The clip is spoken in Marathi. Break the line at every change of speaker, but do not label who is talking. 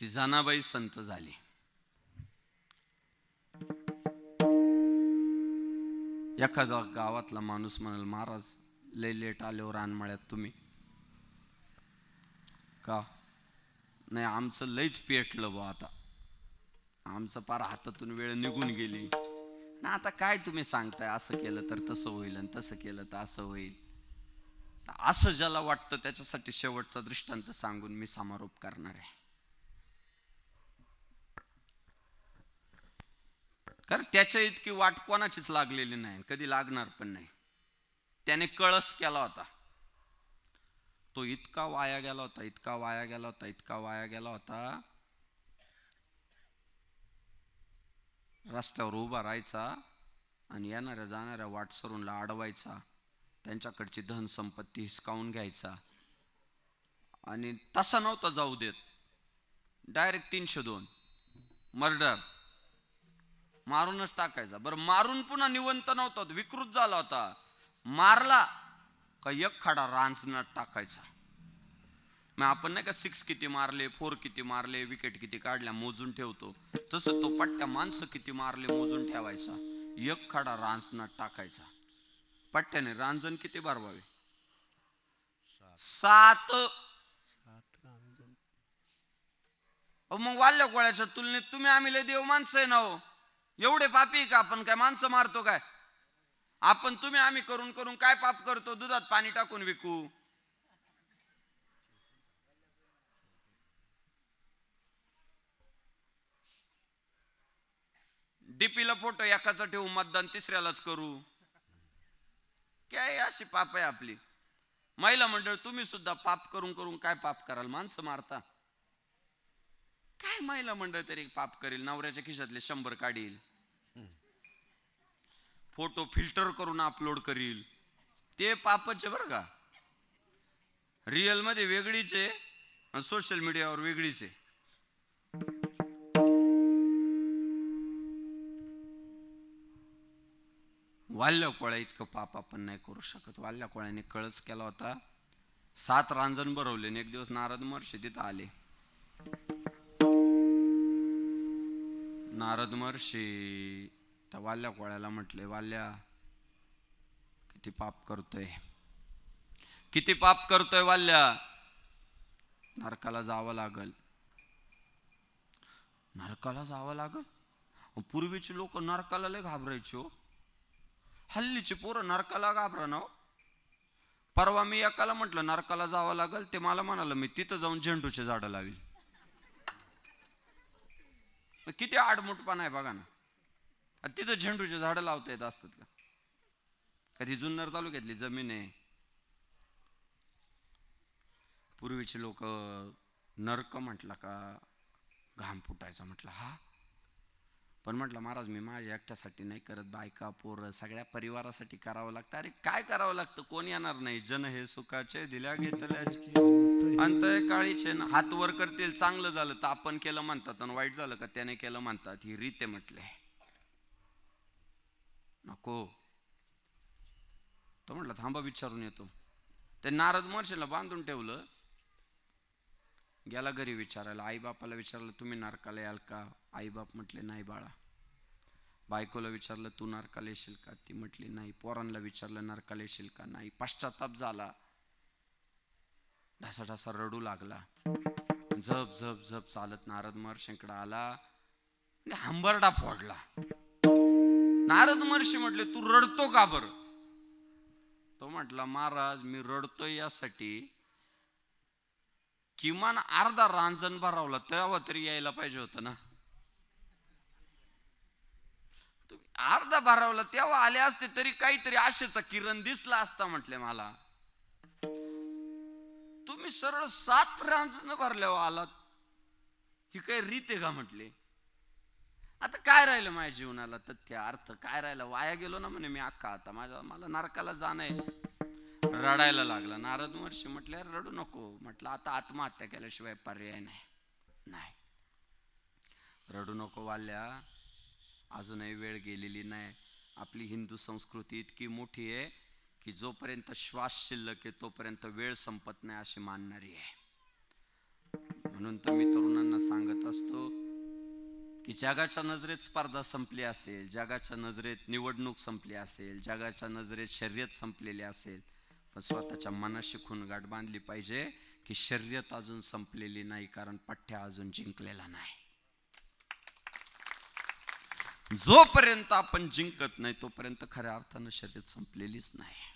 ती जनाबाई संत झाली. एखादा गावातला माणूस म्हणाल महाराज लय लेट आल्यावर हो रानमाळ्यात तुम्ही. का? नाही आमचं लयच पेटलं बा आता. आमचं पार हातातून वेळ निघून गेली. ना आता काय तुम्ही सांगताय असं केलं तर तसं होईल आणि तसं केलं तर असं होईल. असं ज्याला वाटतं त्याच्यासाठी शेवटचा दृष्टांत सांगून मी समारोप करणार आहे. कारण त्याच्या इतकी वाट कोणाचीच लागलेली नाही कधी लागणार पण नाही. त्याने कळस केला होता. तो इतका वाया गेला होता इतका वाया गेला होता इतका वाया गेला होता. रस्त्यावर उभा राहायचा आणि येणाऱ्या जाणाऱ्या वाटसरूंला अडवायचा. त्यांच्याकडची धनसंपत्ती हिसकावून घ्यायचा. आणि तसा नव्हता जाऊ देत. डायरेक्ट तीनशे दोन. मर्डर. मारूनच टाकायचा. बरं मारून पुन्हा निवंत नव्हता विकृत झाला होता. मारला का एक खाडा रांचण्यात टाकायचा. मग आपण नाही का सिक्स किती मारले फोर किती मारले विकेट किती काढल्या मोजून ठेवतो. तसं तो पट्ट्या माणसं किती मारले मोजून ठेवायचा. एक खाडा रांजणात टाकायचा. पट्ट्याने रांजण किती भरवावे? सात. अहो, मग वाल्या कोळ्याच्या तुलनेत तुम्ही आम्ही लय देव माणसं आहे ना हो. एवढे पापी का? आपण काय माणसं मारतो काय? आपण तुम्ही आम्ही करून करून काय पाप करतो? दुधात पाणी टाकून विकू. डीपीला फोटो एकाचा ठेवू मतदान तिसऱ्यालाच करू. काय अशी पाप आहे आपली? महिला मंडळ तुम्ही सुद्धा पाप करून करून काय पाप कराल? माणसं मारता. काय महिला मंडळ तरी पाप करेल नवऱ्याच्या खिशातले शंभर काढील. फोटो फिल्टर करून अपलोड करील. ते पापचे बरं का. रिअलमध्ये वेगळीच आहे आणि सोशल मीडियावर वेगळीच आहे. वाल्या कोळ्या इतकं पाप आपण नाही करू शकत. वाल्ल्या कोळ्याने कळस केला होता. सात रांजण भरवले आणि एक दिवस नारद महर्षी तिथं आले. नारद महर्षी त्या वाल्या कोळ्याला म्हटले वाल्या किती पाप करतोय. किती पाप करतोय वाल्या? नरकाला जावं लागल. नरकाला जावं लागल? पूर्वीची लोक नरकाला लय घाबरायची हो. हल्लीची पोरं नरकाला घाबरा ना हो. परवा मी एकाला म्हटलं नरकाला जावं लागल. ते मला म्हणालं मी तिथं जाऊन झेंडूचे झाडं लावी मग किती आडमुटपणा आहे बघा ना. तिथं झेंडूचे झाडं लावता येत असतात का? कधी जुन्नर तालुक्यातली जमीन आहे. पूर्वीचे लोक नरक म्हटला का घाम फुटायचा म्हटलं हा? पण म्हटलं महाराज मी माझ्या एकट्यासाठी नाही करत बायका पोरं सगळ्या परिवारासाठी करावं लागतं. अरे काय करावं लागतं? कोण येणार नाही? जन हे सुखाचे दिल्या घेतल्याचे. अंत काळीचे ना. हात वर करतील चांगलं झालं तर आपण केलं म्हणतात आणि वाईट झालं का त्याने केलं म्हणतात. ही रीते म्हटले. नको. तो म्हटलं थांबा विचारून येतो. ते नारद महर्षीला बांधून ठेवलं. गेला घरी विचारायला आई बापाला विचारलं तुम्ही नरकाला याल का? आई बाप म्हटले नाही बाळा. बायकोला विचारलं तू नरकाला येशील का? ती म्हटली नाही. पोरांना विचारलं नरकाला येशील का? नाही. पश्चाताप झाला. ढासा ढासा रडू लागला. झप झप झप चालत नारद महर्षींकडे आला आणि हंबरडा फोडला. नारद महर्षी म्हटले तू रडतो का बर? तो म्हटला महाराज मी रडतोय यासाठी किमान अर्धा रांजण भरावला तेव्हा तरी यायला पाहिजे होतं ना. तुम्ही अर्धा भरावला तेव्हा आले असते तरी काहीतरी आशेचा किरण दिसला असता म्हटले मला. तुम्ही सरळ सात रांजण भरल्यावर आलात. ही काही रीत आहे का म्हटले? आता काय राहिलं माझ्या जीवनाला तथ्य अर्थ? काय राहिलं? वाया गेलो ना म्हणे मी अख्खा. आता माझ्या मला नरकाला जाणं आहे. रडायला लागला. नारद महर्षी म्हटले रडू नको. म्हटलं आता आत्महत्या केल्याशिवाय पर्याय नाही. नाही. रडू नको वाल्या. अजूनही वेळ गेलेली नाही. आपली हिंदू संस्कृती इतकी मोठी आहे की जोपर्यंत श्वास शिल्लक आहे तोपर्यंत वेळ संपत नाही अशी मानणारी आहे. म्हणून तर मी तरुणांना सांगत असतो की जगाच्या नजरेत स्पर्धा संपली असेल जगाच्या नजरेत निवडणूक संपली असेल जगाच्या नजरेत शर्यत संपलेली असेल पण स्वतःच्या मनाशी खून गाठ बांधली पाहिजे की शर्यत अजून संपलेली नाही कारण पठ्ठ्या अजून जिंकलेला नाही. जोपर्यंत आपण जिंकत नाही तोपर्यंत खऱ्या अर्थानं शर्यत संपलेलीच नाही.